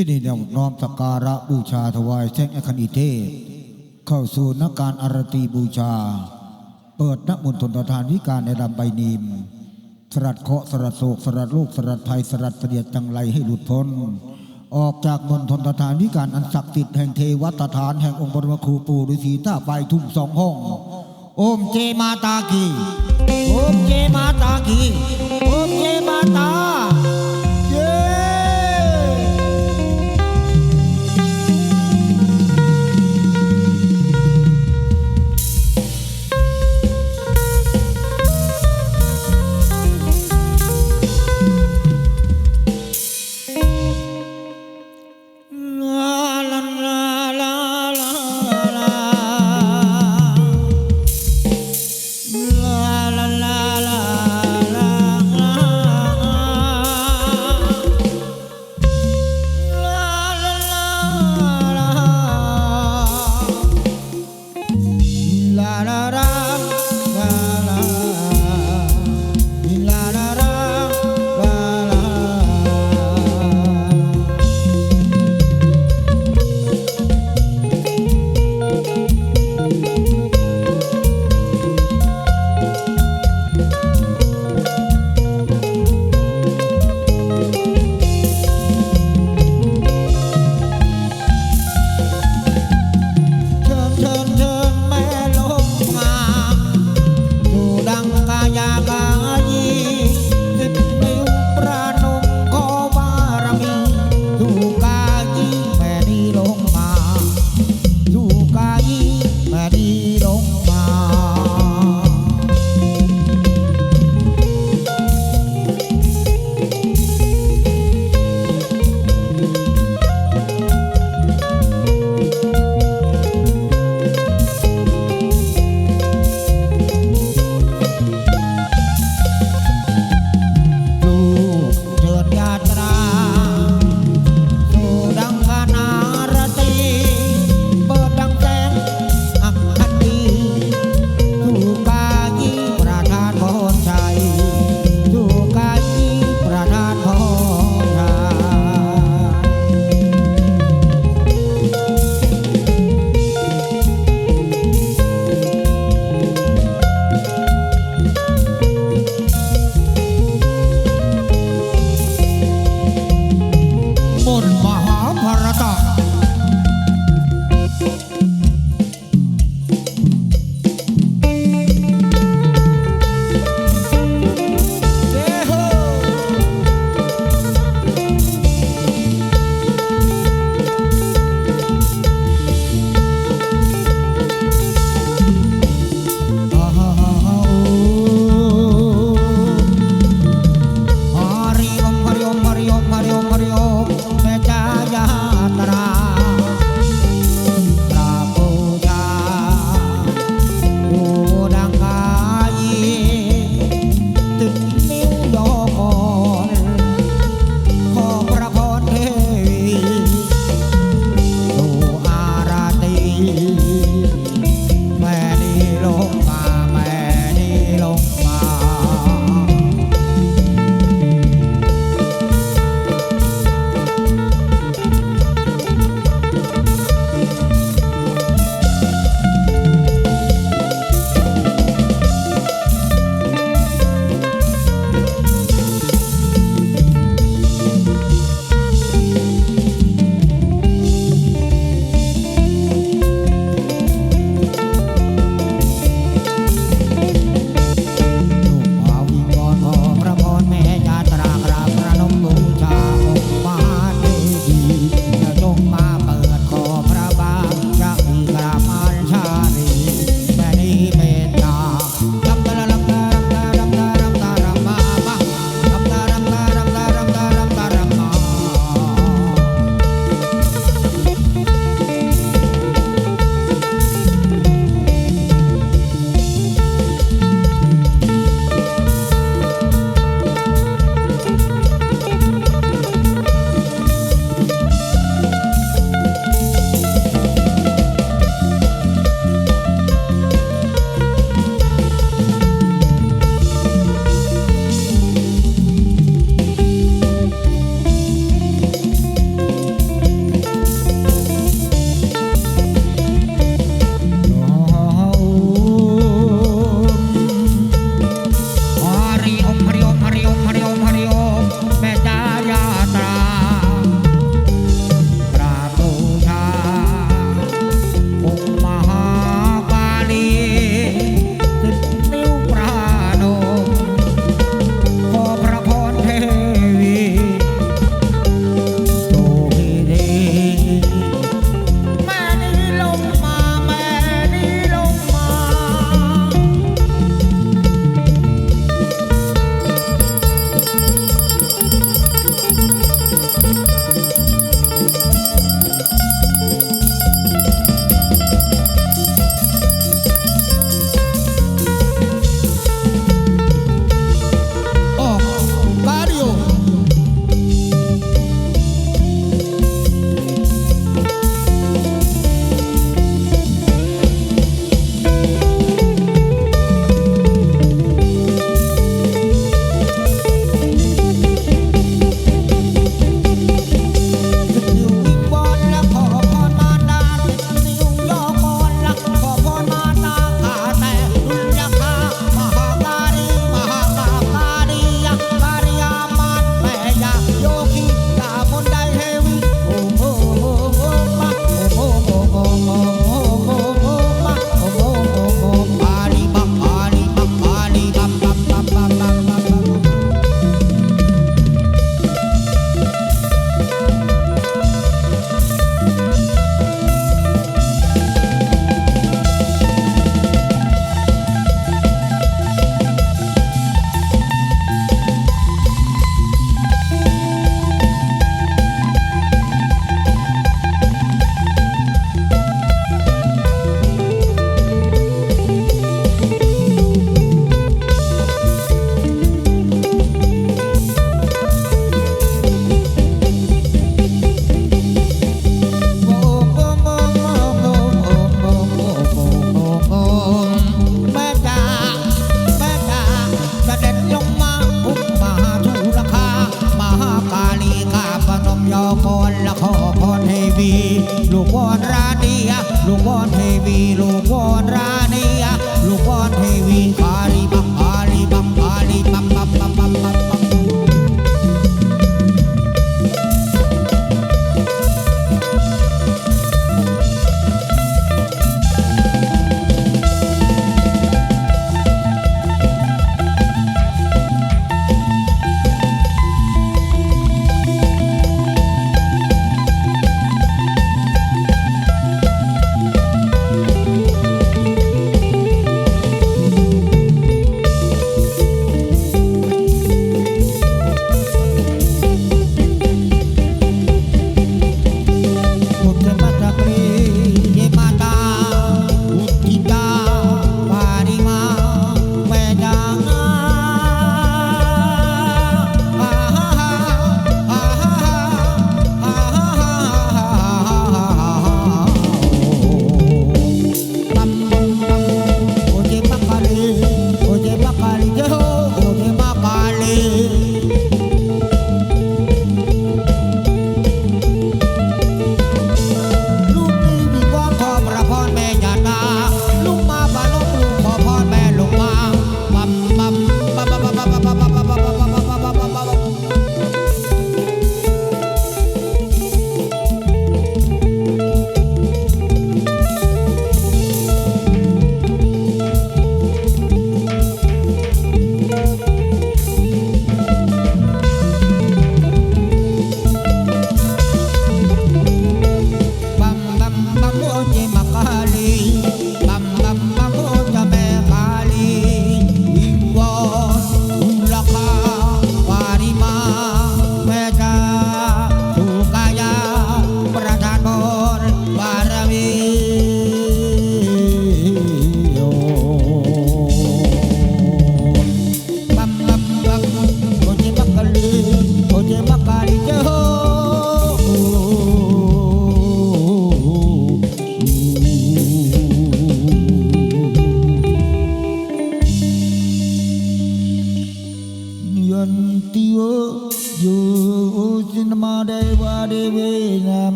ที่นี่นี่ยน้อมสักการะบูชาถวายแท่งอคนิเทศ เข้าสู่นักการอารตีบูชา เปิดนักบุญทนทานวิการในลำใบนีมสลัดเคาะสลัดโศกสลัดโรคสลัดภัยสลัดเสดียดจังไรให้หลุดพ้น ออกจากมณฑลทานวิการอันศักดิ์สิทธิ์แห่งเทวตฐานแห่งองค์บรมครูปู่ฤาษีต้าไฟทุ่งสองห้อง โอมเจมาตากี โอมเจมาตากี โอมเจมาตา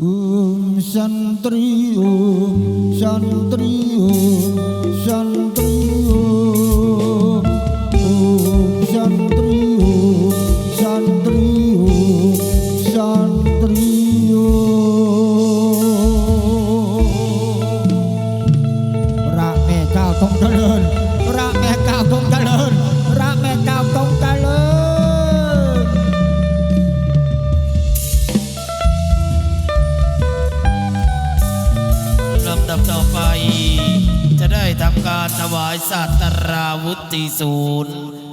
Um santriyo santriyo santriyo. Um santriyo santriyo santriyo. Rame ta tong dalo ติศูนย์